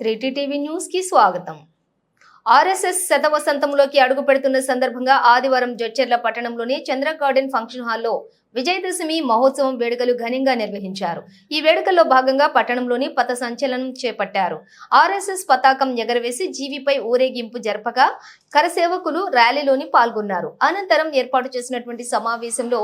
త్రీటీ TV న్యూస్కి స్వాగతం. RSS శతవసంతంలోకి అడుగు పెడుతున్న సందర్భంగా ఆదివారం జడ్చెర్ల పట్టణంలోని చంద్ర గార్డెన్ ఫంక్షన్ హాల్లో విజయదశమి మహోత్సవం వేడుకలు ఘనంగా నిర్వహించారు. ఈ వేడుకల్లో భాగంగా పట్టణంలోని పథ సంచలనం చేపట్టారు. ఆర్ఎస్ఎస్ పతాకం ఎగరవేసి జీవిపై ఊరేగింపు జరపగా కరసేవకులు ర్యాలీలోని పాల్గొన్నారు. అనంతరం ఏర్పాటు చేసినటువంటి సమావేశంలో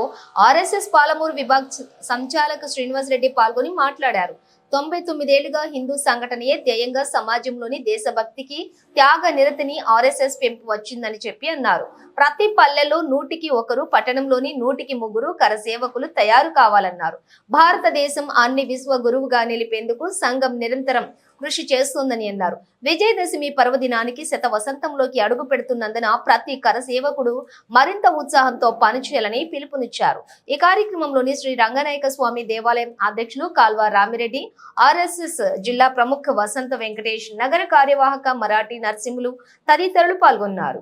ఆర్ఎస్ఎస్ పాలమూరు విభాగ సంచాలక శ్రీనివాస్ రెడ్డి పాల్గొని మాట్లాడారు. తొంభై తొమ్మిదేళ్ళుగా హిందూ సంఘటనయే ధ్యేయంగా సమాజంలోని దేశభక్తికి త్యాగ నిరతిని ఆర్ఎస్ఎస్ పెంపు వచ్చిందని చెప్పి అన్నారు. ప్రతి పల్లెలో నూటికి ఒకరు పట్టణంలోని నూటికి ముగ్గురు కరసేవకులు తయారు కావాలన్నారు. భారతదేశం అన్ని విశ్వ గురువుగా నిలిపేందుకు సంఘం నిరంతరం కృషి చేస్తోందని అన్నారు. విజయదశమి పర్వదినానికి శత వసంతంలోకి అడుగు పెడుతున్నందున ప్రతి కరసేవకుడు మరింత ఉత్సాహంతో పనిచేయాలని పిలుపునిచ్చారు. ఈ కార్యక్రమంలోని శ్రీ రంగనాయక స్వామి దేవాలయం అధ్యక్షులు కాల్వ రామిరెడ్డి ఆర్ఎస్ఎస్ జిల్లా ప్రముఖ వసంత వెంకటేష్ నగర కార్యవాహక మరాఠీ నరసింహులు తదితరులు పాల్గొన్నారు.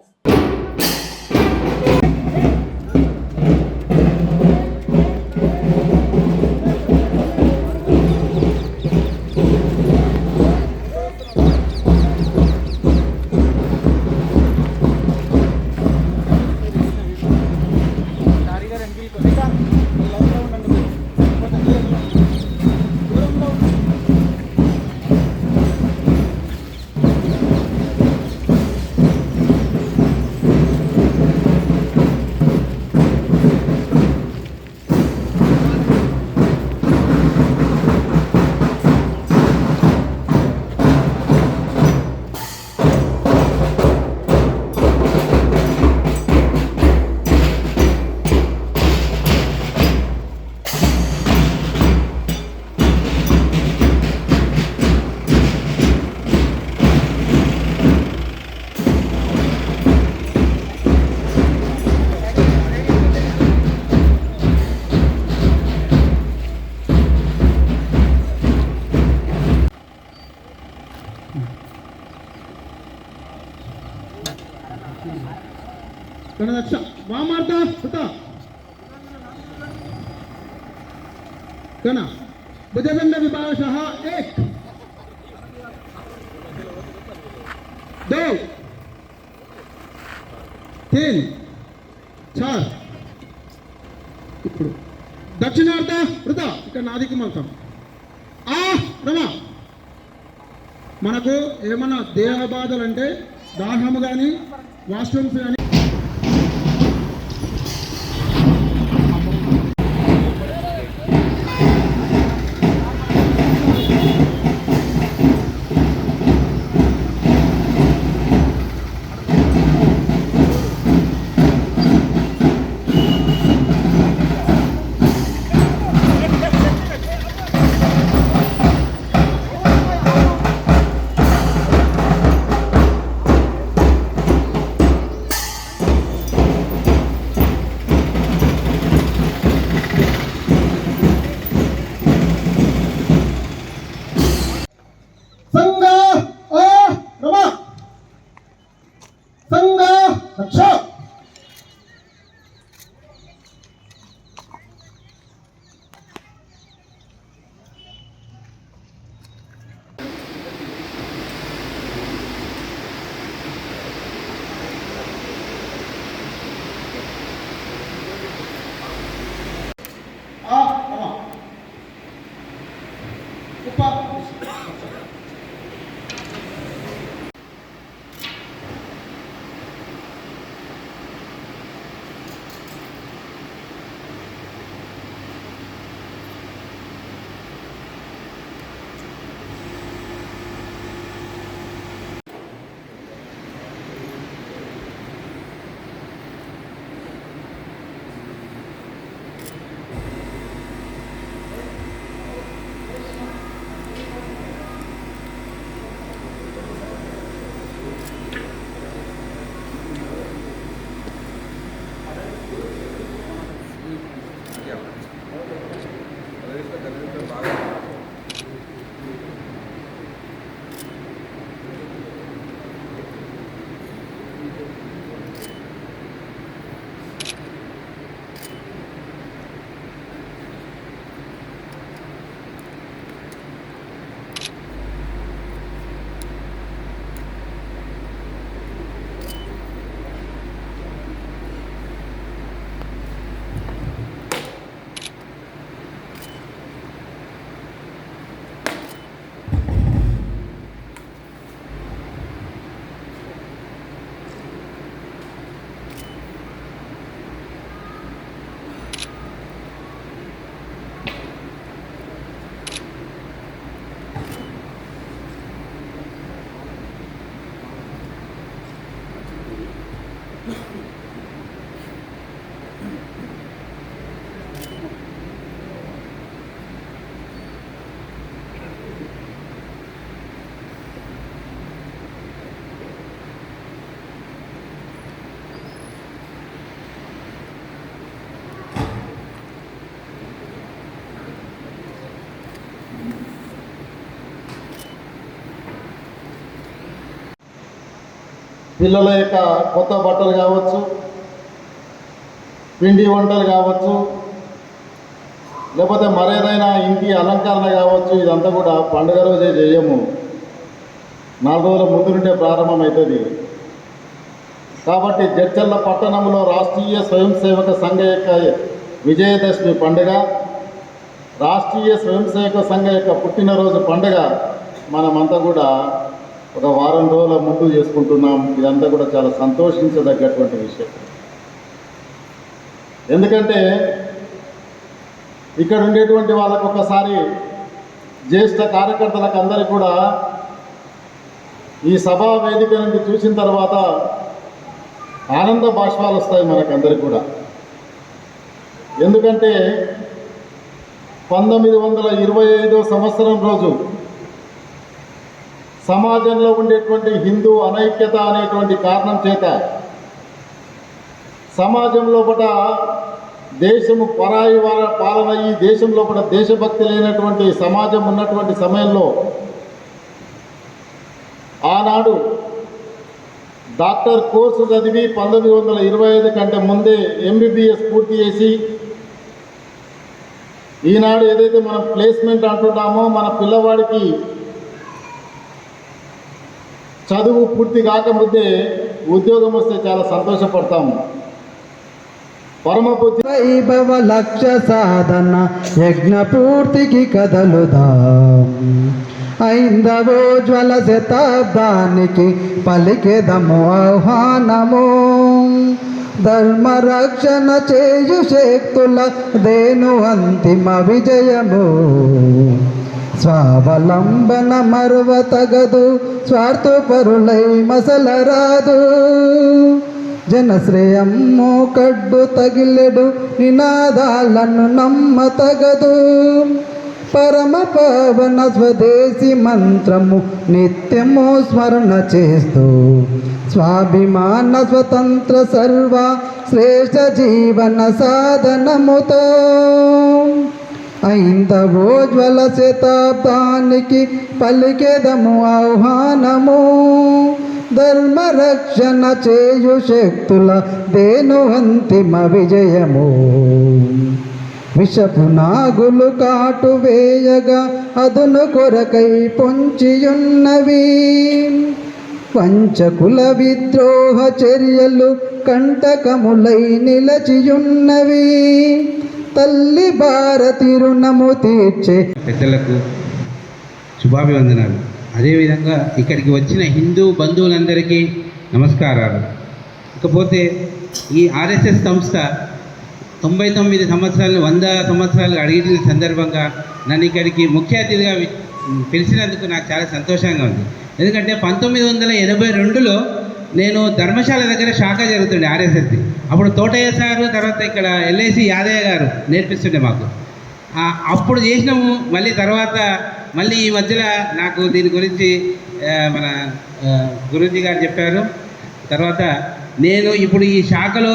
गणदक्ष वामार्थ सुत गण भुजदंड विभागशः एक दो तीन चार ఇప్పుడు దక్షిణార్థ వృత ఇక్కడ నాదికి మొత్తం ఆ రమ మనకు ఏమన్నా దేహ బాధలు అంటే దాహము కానీ వాష్రూమ్స్ కానీ పిల్లల యొక్క కొత్త బట్టలు కావచ్చు పిండి వంటలు కావచ్చు లేకపోతే మరేదైనా ఇంటి అలంకరణ కావచ్చు ఇదంతా కూడా పండుగ రోజే చేయము. నాలుగు రోజుల ముందు నుండే ప్రారంభమవుతుంది. కాబట్టి జడ్చల్ల పట్టణంలో రాష్ట్రీయ స్వయం సేవక సంఘ యొక్క విజయదశమి పండుగ రాష్ట్రీయ స్వయం సేవక సంఘ యొక్క పుట్టినరోజు పండుగ మనమంతా కూడా ఒక వారం రోజుల ముందు చేసుకుంటున్నాం. ఇదంతా కూడా చాలా సంతోషించదగ్గటువంటి విషయం. ఎందుకంటే ఇక్కడ ఉండేటువంటి వాళ్ళకు ఒకసారి జ్యేష్ఠ కార్యకర్తలకు అందరికీ కూడా ఈ సభా వేదిక నుండి చూసిన తర్వాత ఆనంద బాష్పాలు వస్తాయి మనకందరికి కూడా. ఎందుకంటే పంతొమ్మిది వందల ఇరవై ఐదో సంవత్సరం రోజు సమాజంలో ఉండేటువంటి హిందూ అనైక్యత అనేటువంటి కారణం చేత సమాజం లోపల దేశము పరాయి పాలన ఈ దేశం లోపల దేశభక్తి లేనటువంటి సమాజం ఉన్నటువంటి సమయంలో ఆనాడు డాక్టర్ కోర్సు చదివి పంతొమ్మిది వందల ఇరవై ఐదు కంటే ముందే ఎంబీబీఎస్ పూర్తి చేసి ఈనాడు ఏదైతే మనం ప్లేస్మెంట్ అంటున్నామో మన పిల్లవాడికి చదువు పూర్తి కాకముందే ఉద్యోగం వస్తే చాలా సంతోషపడతాము. పరమపూజ్య వైభవ లక్ష్య సాధన యజ్ఞ పూర్తికి కదలుదాం ఐందవోజ్వల శతాబ్దానికి పలికెదము ఆహ్వానము. ధర్మ రక్షణ చేయు శక్తుల దేను అంతిమ విజయము. స్వావలంబన మరువ తగదు స్వార్థపరులై మసలరాదు. జనశ్రేయమ్ము కడ్డు తగిలెడు నినాదాలను నమ్మతగదు పరమ పవన స్వదేశీ మంత్రము నిత్యము స్మరణ చేస్తూ స్వాభిమాన స్వతంత్ర సర్వ శ్రేష్ఠ జీవన సాధనముతో. ఐందవోజ్వల శతాబ్దానికి పలికెదము ఆహ్వానము. ధర్మ రక్షణ చేయు శక్తుల దేను అంతిమ విజయము. విషపు నాగులు కాటు వేయగా అదును కొరకై పొంచియున్నవి. పంచకుల విద్రోహ చర్యలు కంటకములై నిలచియున్నవి. తల్లి భారతి రుణము తీర్చే. పెద్దలకు శుభాభివందనాలు. అదేవిధంగా ఇక్కడికి వచ్చిన హిందూ బంధువులందరికీ నమస్కారాలు. ఇకపోతే ఈ ఆర్ఎస్ఎస్ సంస్థ తొంభై తొమ్మిది సంవత్సరాలు వంద సంవత్సరాలు అడిగిన సందర్భంగా నన్ను ఇక్కడికి ముఖ్య అతిథిగా పిలిచినందుకు నాకు చాలా సంతోషంగా ఉంది. ఎందుకంటే పంతొమ్మిది వందల ఎనభై రెండులో నేను ధర్మశాల దగ్గర శాఖ జరుగుతుండే ఆర్ఎస్ఎస్ది. అప్పుడు తోటయ్య సార్ తర్వాత ఇక్కడ ఎల్ఐసి యాదయ్య గారు నేర్పిస్తుండే మాకు. అప్పుడు చేసినాము మళ్ళీ తర్వాత మళ్ళీ ఈ మధ్యలో నాకు దీని గురించి మన ఆ, గురూజీ గారు చెప్పారు. తర్వాత నేను ఇప్పుడు ఈ శాఖలో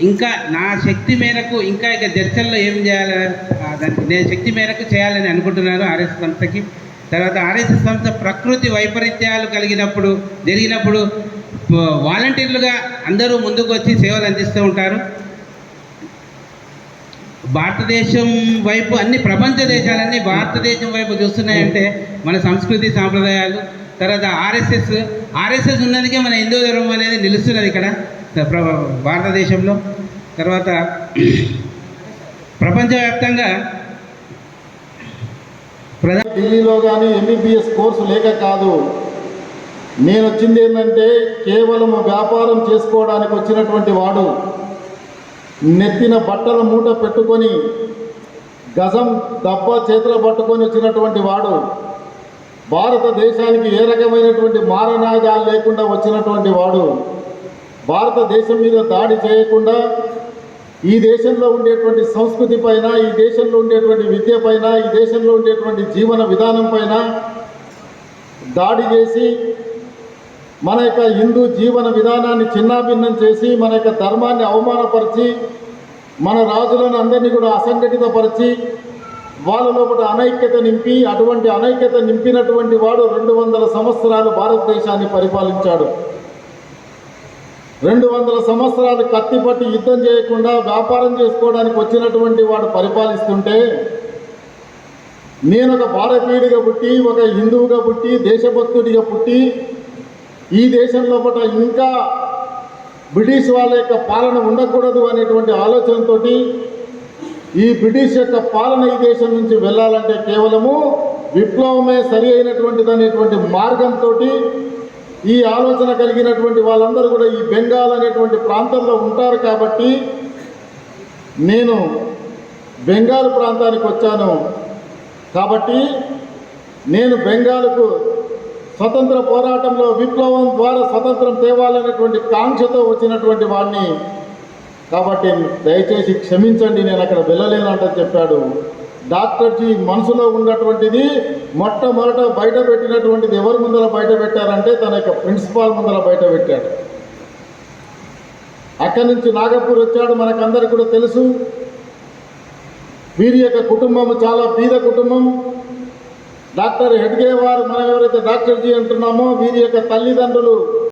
ఇంకా నా శక్తి మేరకు ఇంకా ఇక చర్చల్లో ఏం చేయాలని నేను శక్తి మేరకు చేయాలని అనుకుంటున్నాను ఆర్ఎస్ సంస్థకి. తర్వాత ఆర్ఎస్ఎస్ సంస్థ ప్రకృతి వైపరీత్యాలు కలిగినప్పుడు జరిగినప్పుడు వాలంటీర్లుగా అందరూ ముందుకు వచ్చి సేవలు అందిస్తూ ఉంటారు. భారతదేశం వైపు అన్ని ప్రపంచ దేశాలన్నీ భారతదేశం వైపు చూస్తున్నాయంటే మన సంస్కృతి సాంప్రదాయాలు తర్వాత ఆర్ఎస్ఎస్ ఆర్ఎస్ఎస్ ఉన్నందుకే మన హిందూ ధర్మం అనేది నిలుస్తున్నది ఇక్కడ ప్ర- భారతదేశంలో. తర్వాత ప్రపంచవ్యాప్తంగా ప్రధాన ఢిల్లీలో కానీ ఎంబీబీఎస్ కోర్సు లేక కాదు. నేను వచ్చింది ఏంటంటే కేవలం వ్యాపారం చేసుకోవడానికి వచ్చినటువంటి వాడు నెత్తిన బట్టల మూట పెట్టుకొని గజం దబ్బ చేతిలో పట్టుకొని వచ్చినటువంటి వాడు భారతదేశానికి ఏ రకమైనటువంటి మారణాదాలు లేకుండా వచ్చినటువంటి వాడు భారతదేశం మీద దాడి చేయకుండా ఈ దేశంలో ఉండేటువంటి సంస్కృతి పైన ఈ దేశంలో ఉండేటువంటి విద్య పైన ఈ దేశంలో ఉండేటువంటి జీవన విధానం పైన దాడి చేసి మన యొక్క హిందూ జీవన విధానాన్ని చిన్నాభిన్నం చేసి మన యొక్క ధర్మాన్ని అవమానపరిచి మన రాజులను అందరినీ కూడా అసంఘటితపరిచి వాళ్ళ లోపల అనైక్యత నింపి అటువంటి అనైక్యత నింపినటువంటి వాడు రెండు వందల సంవత్సరాలు భారతదేశాన్ని పరిపాలించాడు. రెండు వందల సంవత్సరాలు కత్తిపట్టి యుద్ధం చేయకుండా వ్యాపారం చేసుకోవడానికి వచ్చినటువంటి వాడు పరిపాలిస్తుంటే నేను ఒక భారతీయుడిగా పుట్టి ఒక హిందువుగా పుట్టి దేశభక్తుడిగా పుట్టి ఈ దేశంలో పట్ల ఇంకా బ్రిటిష్ వాళ్ళ యొక్క పాలన ఉండకూడదు అనేటువంటి ఆలోచనతో ఈ బ్రిటిష్ యొక్క పాలన ఈ దేశం నుంచి వెళ్ళాలంటే కేవలము విప్లవమే సరి అయినటువంటిది అనేటువంటి మార్గంతో ఈ ఆలోచన కలిగినటువంటి వాళ్ళందరూ కూడా ఈ బెంగాల్ అనేటువంటి ప్రాంతంలో ఉంటారు కాబట్టి నేను బెంగాల్ ప్రాంతానికి వచ్చాను కాబట్టి నేను బెంగాల్కు స్వతంత్ర పోరాటంలో విప్లవం ద్వారా స్వతంత్రం తేవాలనేటువంటి కాంక్షతో వచ్చినటువంటి వాడిని కాబట్టి దయచేసి క్షమించండి నేను అక్కడ వెళ్ళలేనంట చెప్పాడు. డాక్టర్జీ మనసులో ఉన్నటువంటిది మొట్టమొదట బయట పెట్టినటువంటిది ఎవరి ముందర బయట పెట్టారంటే తన యొక్క ప్రిన్సిపాల్ ముందర బయట పెట్టాడు. అక్కడి నుంచి నాగపూర్ వచ్చాడు మనకందరికి కూడా తెలుసు. వీరి యొక్క కుటుంబం చాలా బీద కుటుంబం. డాక్టర్ హెడ్గే వారు మనం ఎవరైతే డాక్టర్ జీ అంటున్నామో వీరి యొక్క తల్లిదండ్రులు